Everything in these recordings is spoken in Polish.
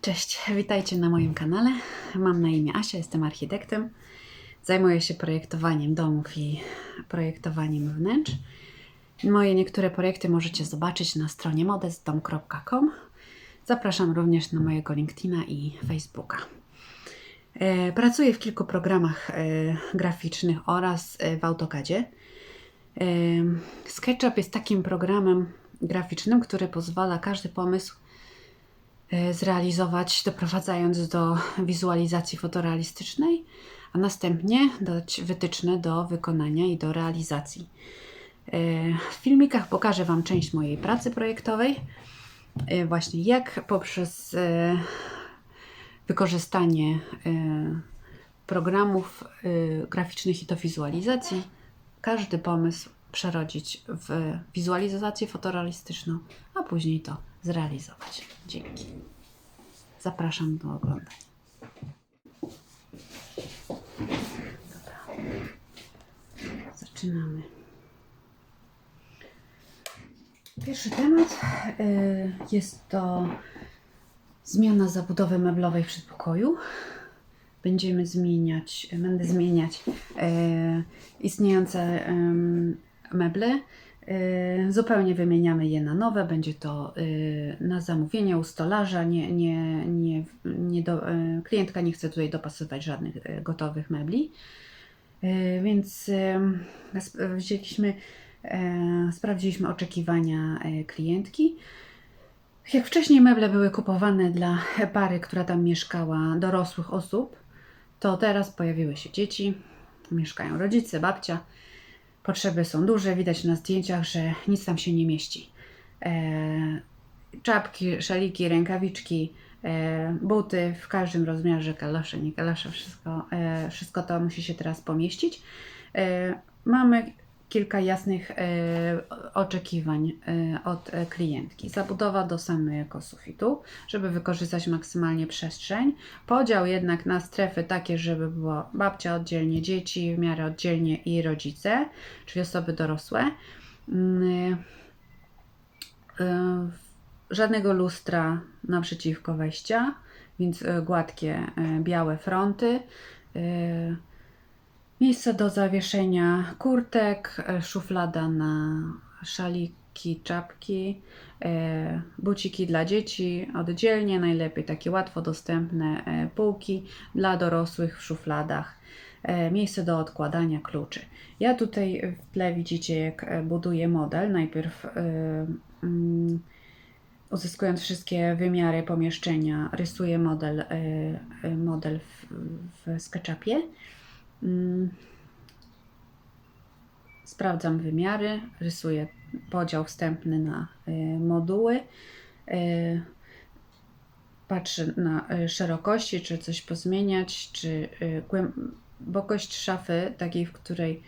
Cześć, witajcie na moim kanale. Mam na imię Asia, jestem architektem. Zajmuję się projektowaniem domów i projektowaniem wnętrz. Moje niektóre projekty możecie zobaczyć na stronie modestdom.com. Zapraszam również na mojego LinkedIna i Facebooka. E, Pracuję w kilku programach e, graficznych oraz e, w AutoCADzie. SketchUp jest takim programem graficznym, który pozwala każdy pomysł zrealizować, doprowadzając do wizualizacji fotorealistycznej, a następnie dać wytyczne do wykonania i do realizacji. E, W filmikach pokażę Wam część mojej pracy projektowej, e, właśnie jak poprzez e, wykorzystanie e, programów e, graficznych i do wizualizacji każdy pomysł przerodzić w wizualizację fotorealistyczną, a później to zrealizować. Dzięki. Zapraszam do oglądania. Dobra. Zaczynamy. Pierwszy temat y, jest to zmiana zabudowy meblowej w przedpokoju. Będziemy zmieniać, będę zmieniać e, istniejące meble. E, zupełnie wymieniamy je na nowe. Będzie to e, na zamówienie u stolarza. Nie, nie, nie, nie do, e, klientka nie chce tutaj dopasować żadnych gotowych mebli. Więc wzięliśmy, sprawdziliśmy oczekiwania klientki. Jak wcześniej meble były kupowane dla pary, która tam mieszkała, dorosłych osób, to teraz pojawiły się dzieci, mieszkają rodzice, babcia. Potrzeby są duże, widać na zdjęciach, że nic tam się nie mieści. E, czapki, szaliki, rękawiczki, e, buty w każdym rozmiarze, kalosze, nie kalosze, wszystko, e, wszystko to musi się teraz pomieścić. E, mamy kilka jasnych e, oczekiwań e, od e, klientki. Zabudowa do samego sufitu, żeby wykorzystać maksymalnie przestrzeń. Podział jednak na strefy takie, żeby było babcia oddzielnie, dzieci w miarę oddzielnie i rodzice, czyli osoby dorosłe. Mm, Żadnego lustra naprzeciwko wejścia, więc gładkie białe fronty. Miejsce do zawieszenia kurtek, e, szuflada na szaliki, czapki, e, buciki dla dzieci oddzielnie, najlepiej takie łatwo dostępne e, półki dla dorosłych w szufladach, miejsce do odkładania kluczy. Ja tutaj w tle widzicie, jak buduję model. Najpierw mm, uzyskując wszystkie wymiary pomieszczenia, rysuję model, model w, w SketchUpie. Mm. Sprawdzam wymiary, rysuję podział wstępny na y, moduły. y, Patrzę na y, szerokości, czy coś pozmieniać, czy głębokość szafy, takiej, w której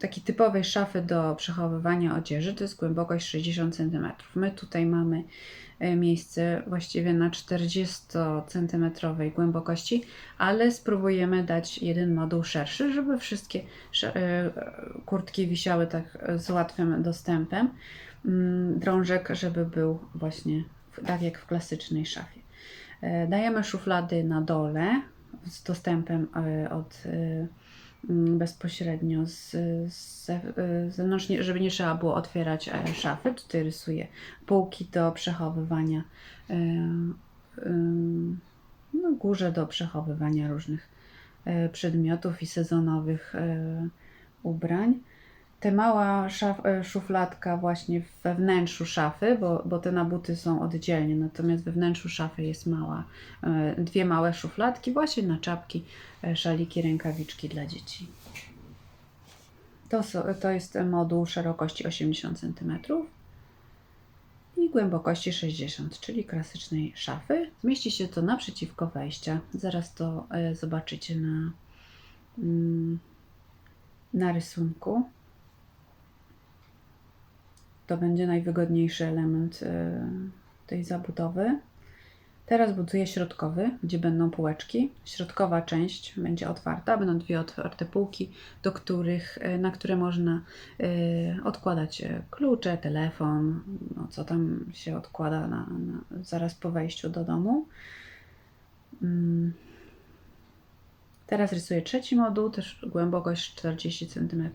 takiej typowej szafy do przechowywania odzieży, to jest głębokość 60 cm. My tutaj mamy e, miejsce właściwie na 40 cm głębokości, ale spróbujemy dać jeden moduł szerszy, żeby wszystkie e, kurtki wisiały tak z łatwym dostępem. Mm, Drążek, żeby był właśnie tak jak w klasycznej szafie. E, Dajemy szuflady na dole z dostępem od bezpośrednio z, z e, z zewnątrz, żeby nie trzeba było otwierać e, szafy. Tutaj rysuję półki do przechowywania, e, no, górze do przechowywania różnych przedmiotów i sezonowych ubrań. Te mała szaf, e, szufladka właśnie we wnętrzu szafy, bo, bo te nabuty są oddzielnie, natomiast we wnętrzu szafy jest mała, e, dwie małe szufladki właśnie na czapki, e, szaliki, rękawiczki dla dzieci. To, to jest moduł szerokości 80 cm i głębokości 60, czyli klasycznej szafy. Zmieści się to naprzeciwko wejścia. Zaraz to zobaczycie na, mm, na rysunku. To będzie najwygodniejszy element e, tej zabudowy. Teraz buduję środkowy, gdzie będą półeczki. Środkowa część będzie otwarta, będą dwie otwarte półki, do których, e, na które można e, odkładać klucze, telefon, no co tam się odkłada na, na, zaraz po wejściu do domu. Mm. Teraz rysuję trzeci moduł, też głębokość 40 cm.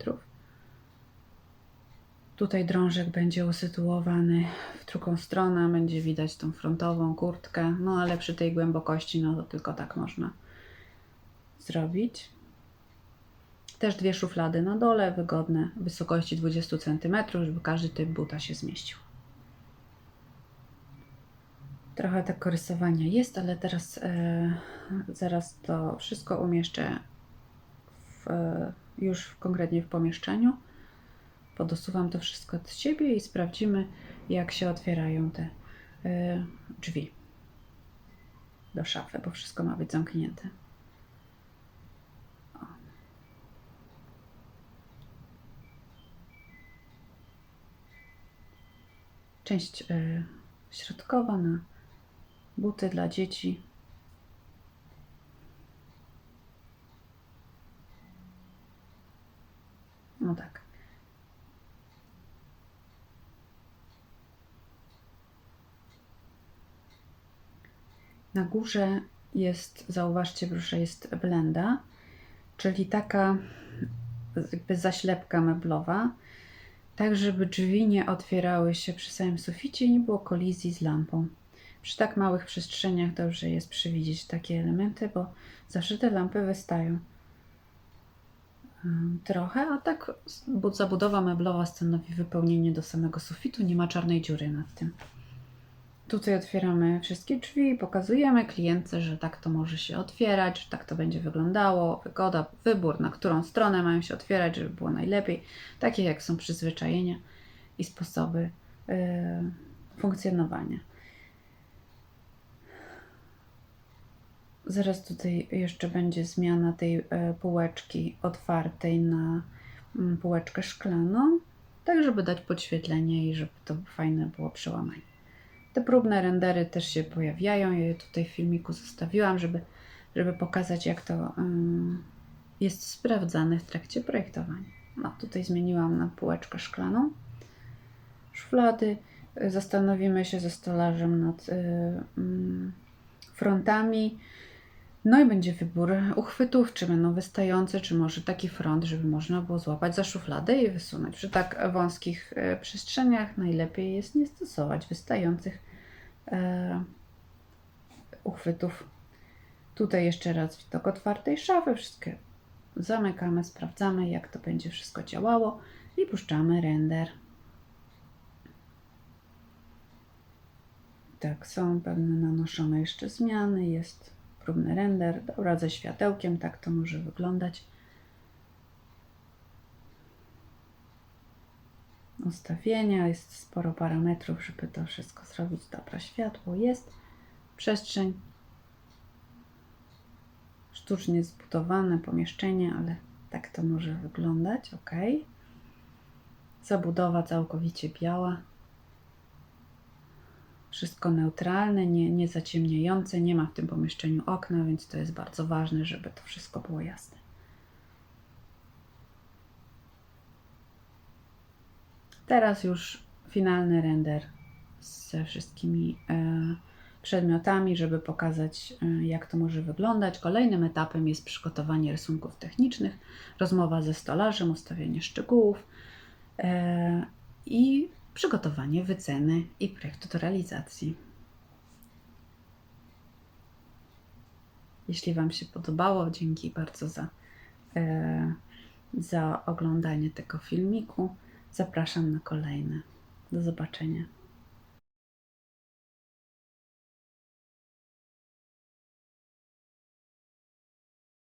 Tutaj drążek będzie usytuowany w drugą stronę, będzie widać tą frontową kurtkę, no ale przy tej głębokości, no to tylko tak można zrobić. Też dwie szuflady na dole, wygodne, wysokości 20 cm, żeby każdy typ buta się zmieścił. Trochę tego rysowania jest, ale teraz e, zaraz to wszystko umieszczę w, e, już konkretnie w pomieszczeniu podosuwam to wszystko od siebie i sprawdzimy, jak się otwierają te y, drzwi do szafy, bo wszystko ma być zamknięte. Część y, środkowa na buty dla dzieci. No tak. Na górze jest, zauważcie proszę, jest blenda, czyli taka jakby zaślepka meblowa, tak żeby drzwi nie otwierały się przy samym suficie i nie było kolizji z lampą. Przy tak małych przestrzeniach dobrze jest przewidzieć takie elementy, bo zawsze te lampy wystają trochę, a tak zabudowa meblowa stanowi wypełnienie do samego sufitu, nie ma czarnej dziury nad tym. Tutaj otwieramy wszystkie drzwi, pokazujemy klientce, że tak to może się otwierać, że tak to będzie wyglądało, wygoda, wybór, na którą stronę mają się otwierać, żeby było najlepiej, takie jak są przyzwyczajenia i sposoby yy, funkcjonowania. Zaraz tutaj jeszcze będzie zmiana tej yy, półeczki otwartej na yy, półeczkę szklaną, tak żeby dać podświetlenie i żeby to fajne było przełamanie. Te próbne rendery też się pojawiają. Ja je tutaj w filmiku zostawiłam, żeby, żeby pokazać, jak to jest sprawdzane w trakcie projektowania. No, tutaj zmieniłam na półeczkę szklaną. Szuflady. Zastanowimy się ze stolarzem nad y, frontami. No i będzie wybór uchwytów, czy będą wystające, czy może taki front, żeby można było złapać za szufladę i wysunąć. Przy tak wąskich e, przestrzeniach najlepiej jest nie stosować wystających e, uchwytów. Tutaj jeszcze raz widok otwartej szafy, wszystkie zamykamy, sprawdzamy jak to będzie wszystko działało i puszczamy render. Tak, są pewne nanoszone jeszcze zmiany, jest próbny render. Dobra, ze światełkiem, tak to może wyglądać. Ustawienia, jest sporo parametrów, żeby to wszystko zrobić. Dobra, światło jest, przestrzeń, sztucznie zbudowane pomieszczenie, ale tak to może wyglądać, ok. Zabudowa całkowicie biała wszystko neutralne, nie, nie zaciemniające, nie ma w tym pomieszczeniu okna, więc to jest bardzo ważne, żeby to wszystko było jasne. Teraz już finalny render ze wszystkimi e, przedmiotami, żeby pokazać, e, jak to może wyglądać. Kolejnym etapem jest przygotowanie rysunków technicznych, rozmowa ze stolarzem, ustawienie szczegółów e, i przygotowanie wyceny i projektu do realizacji. Jeśli Wam się podobało, dzięki bardzo za, e, za oglądanie tego filmiku. Zapraszam na kolejne. Do zobaczenia.